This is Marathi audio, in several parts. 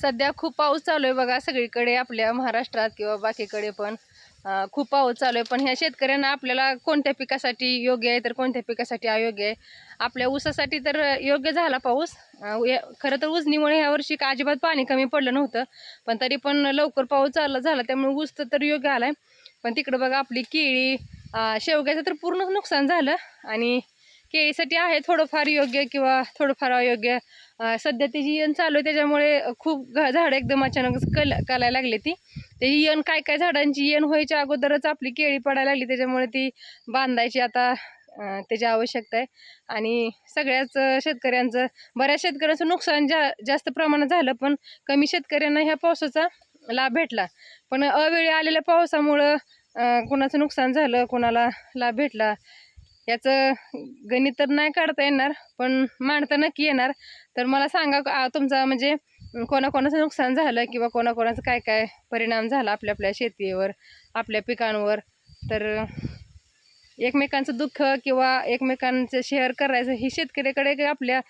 सध्या खूप पाऊस चालू आहे बघा सगळीकडे आपल्या महाराष्ट्रात किंवा बाकीकडे पण. खूप पाऊस चालू आहे. पण ह्या शेतकऱ्यांना आपल्याला कोणत्या पिकासाठी योग्य आहे तर कोणत्या पिकासाठी अयोग्य आहे? आपल्या ऊसासाठी तर योग्य झाला पाऊस. या- खरं तर उजनीमुळे ह्या वर्षी का अजिबात पाणी कमी पडलं नव्हतं. पण तरी पण लवकर पाऊस चालला झाला त्यामुळे ऊस तर- योग्य योग्य आहे पण तिकडं बघा आपली केळी शेवग्याचं तर पूर्ण नुकसान झालं. आणि केळीसाठी आहे थोडंफार योग्य किंवा थोडंफार अयोग्य. सध्या त्याची येण चालू आहे त्याच्यामुळे खूप घ- झाडं एकदम अचानकच कल कलायला लागली ती. त्याची यण काय काय झाडांची येण व्हायच्या अगोदरच आपली केळी पडायला लागली त्याच्यामुळे ती बांधायची आता त्याची आवश्यकता आहे. आणि सगळ्याच शेतकऱ्यांचं बऱ्याच शेतकऱ्यांचं नुकसान जा जास्त प्रमाणात झालं पण कमी शेतकऱ्यांना ह्या पावसाचा लाभ भेटला. पण अवेळी आलेल्या पावसामुळं कुणाचं नुकसान झालं कुणाला लाभ भेटला याचं गणित तर नाही काढता येणार पण मांडता नक्की येणार. तर मला सांगा तुमचा म्हणजे कोणाकोणाचं नुकसान झालं किंवा कोणाकोणाचं काय काय परिणाम झाला आपल्या आपल्या शेतीवर आपल्या पिकांवर? तर एकमेकांचं दुःख किंवा एकमेकांचं शेअर करायचं ही शेतकऱ्याकडे आपल्या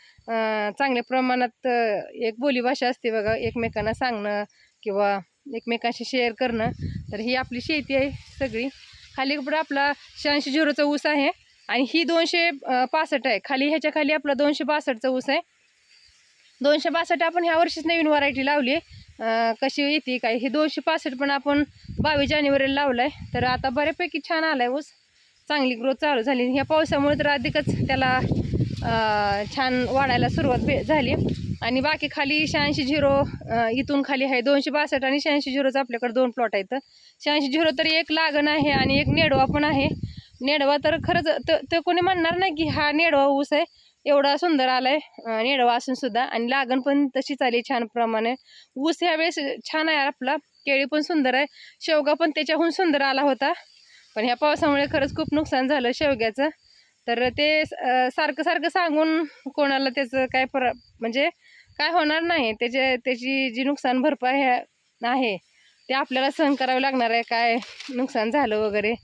चांगल्या प्रमाणात एक बोलीभाषा असते बघा एकमेकांना सांगणं किंवा एकमेकांशी शेअर करणं. तर ही आपली शेती आहे सगळी. खाली पुढं आपला शहाऐंशी झिरोचा ऊस आहे. आणि ही दोनशे पासष्ट आहे. खाली ह्याच्या खाली आपला दोनशे बासष्टचा ऊस आहे. दोनशे बासष्ट आपण ह्या वर्षीच नवीन व्हरायटी लावली आहे कशी येते काय? हे दोनशे पासष्ट पण आपण बावीस जानेवारीला लावलं आहे तर आता बऱ्यापैकी छान आला आहे ऊस. चांगली ग्रोथ चालू झाली. ह्या पावसामुळे तर अधिकच त्याला छान वाढायला सुरुवात भे झाली. आणि बाकी खाली शहाऐंशी झिरो इथून खाली आहे दोनशे बासष्ट आणि शहाऐंशी झिरोचं आपल्याकडे दोन प्लॉट आहेत. शहाऐंशी झिरो तरी एक लागण आहे आणि एक नेडवा पण आहे. नेडवा तर खरंच ते कोणी म्हणणार नाही की हा नेडवा ऊस आहे एवढा सुंदर आलाय नेडवा असून सुद्धा. आणि लागण पण तशीच आली छान प्रमाणे. ऊस ह्या वेळेस छान आहे आपला केळी पण सुंदर आहे शेवगा पण त्याच्याहून सुंदर आला होता. पण ह्या पावसामुळे खरंच खूप नुकसान झालं शेवग्याचं. तर ते सारखं सारखं सांगून कोणाला त्याचं काय पर म्हणजे काय होणार नाही. त्याचे त्याची जी नुकसान भरपाई आहे आहे ते आपल्याला सहन करावं लागणार आहे काय नुकसान झालं वगैरे.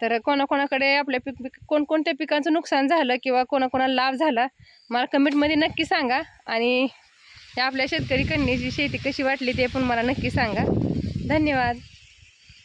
तर कोणाकोणाकडे आपल्या पिक पिक कोणकोणत्या पिकांचं नुकसान झालं किंवा कोणाकोणाला लाभ झाला मला कमेंटमध्ये नक्की सांगा. आणि या आपल्या शेतकरी कन्याची शेती कशी वाटली ते पण मला नक्की सांगा. धन्यवाद.